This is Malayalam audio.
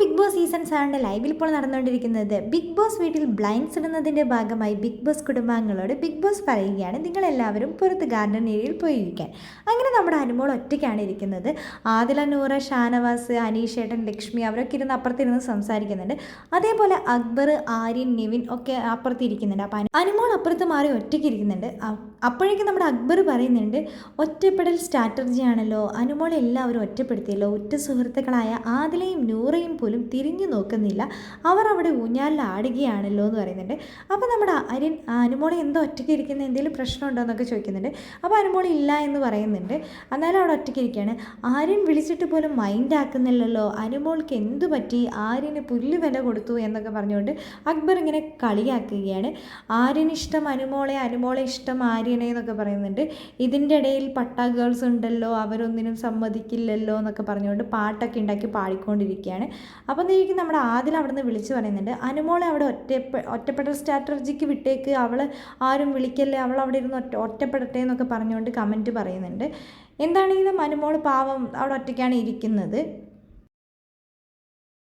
ബിഗ് ബോസ് സീസൺ സെവന്റെ ലൈവിൽ ഇപ്പോൾ നടന്നുകൊണ്ടിരിക്കുന്നത് ബിഗ് ബോസ് വീട്ടിൽ ബ്ലൈൻഡ്സ് ഇടുന്നതിന്റെ ഭാഗമായി ബിഗ് ബോസ് കുടുംബാംഗങ്ങളോട് ബിഗ് ബോസ് പറയുകയാണ് നിങ്ങളെല്ലാവരും പുറത്ത് ഗാർഡൻ ഏരിയയിൽ പോയിരിക്കാൻ. അങ്ങനെ നമ്മുടെ അനുമോൾ ഒറ്റയ്ക്കാണ് ഇരിക്കുന്നത്. ആദില നൂറ ഷാനവാസ് അനീഷേട്ടൻ ലക്ഷ്മി അവരൊക്കെ ഇരുന്ന് അപ്പുറത്തിരുന്ന് സംസാരിക്കുന്നുണ്ട്. അതേപോലെ അക്ബർ ആര്യൻ നിവിൻ ഒക്കെ അപ്പുറത്തിരിക്കുന്നുണ്ട് അപ്പോൾ അപ്പം അനുമോൾ അപ്പുറത്ത് മാറി ഒറ്റയ്ക്ക് ഇരിക്കുന്നുണ്ട്. അപ്പോഴേക്കും നമ്മുടെ അക്ബർ പറയുന്നുണ്ട് ഒറ്റപ്പെടൽ സ്ട്രാറ്റജി അനുമോളെ എല്ലാവരും ഒറ്റപ്പെടുത്തിയല്ലോ. ഒറ്റ സുഹൃത്തുക്കളായ ആദിലയും നൂറയും പോലും തിരിഞ്ഞു നോക്കുന്നില്ല. അവർ അവിടെ ഊഞ്ഞാലിൽ ആടുകയാണല്ലോ എന്ന് പറയുന്നുണ്ട്. അപ്പോൾ നമ്മുടെ അരിൻ അനുമോളെ എന്തോ ഒറ്റയ്ക്ക് ഇരിക്കുന്ന എന്തെങ്കിലും പ്രശ്നമുണ്ടോ എന്നൊക്കെ ചോദിക്കുന്നുണ്ട്. അപ്പോൾ അനുമോൾ ഇല്ല എന്ന് പറയുന്നുണ്ട്. എന്നാലും അവിടെ ഒറ്റയ്ക്ക് ഇരിക്കുകയാണ്. ആര്യൻ വിളിച്ചിട്ട് പോലും മൈൻഡ് ആക്കുന്നില്ലല്ലോ. അനുമോൾക്ക് എന്ത് പറ്റി? ആര്യന് പുല്ല് വില കൊടുത്തു എന്നൊക്കെ പറഞ്ഞുകൊണ്ട് അക്ബർ ഇങ്ങനെ കളിയാക്കുകയാണ്. ആര്യനിഷ്ടം അനുമോളെ അനുമോളെ ഇഷ്ടം എന്നൊക്കെ പറയുന്നുണ്ട്. ഇതിന്റെ ഇടയിൽ പട്ട ഗേൾസ് ഉണ്ടല്ലോ അവരൊന്നിനും സമ്മതിക്കില്ലല്ലോ എന്നൊക്കെ പറഞ്ഞുകൊണ്ട് പാട്ടൊക്കെ ഉണ്ടാക്കി പാടിക്കൊണ്ടിരിക്കുകയാണ്. അപ്പം നീക്കും നമ്മുടെ ആദിൽ അവിടെ നിന്ന് വിളിച്ച് പറയുന്നുണ്ട്. അനുമോളെ അവിടെ ഒറ്റപ്പെ ഒറ്റപ്പെട്ട സ്ട്രാറ്റജിക്ക് വിട്ടേക്ക് അവൾ ആരും വിളിക്കല്ലേ അവൾ അവിടെ ഇരുന്ന് ഒറ്റ ഒറ്റപ്പെടട്ടെ എന്നൊക്കെ പറഞ്ഞുകൊണ്ട് കമന്റ് പറയുന്നുണ്ട്. എന്താണെങ്കിലും അനുമോൾ പാവം അവിടെ ഒറ്റയ്ക്കാണ് ഇരിക്കുന്നത്.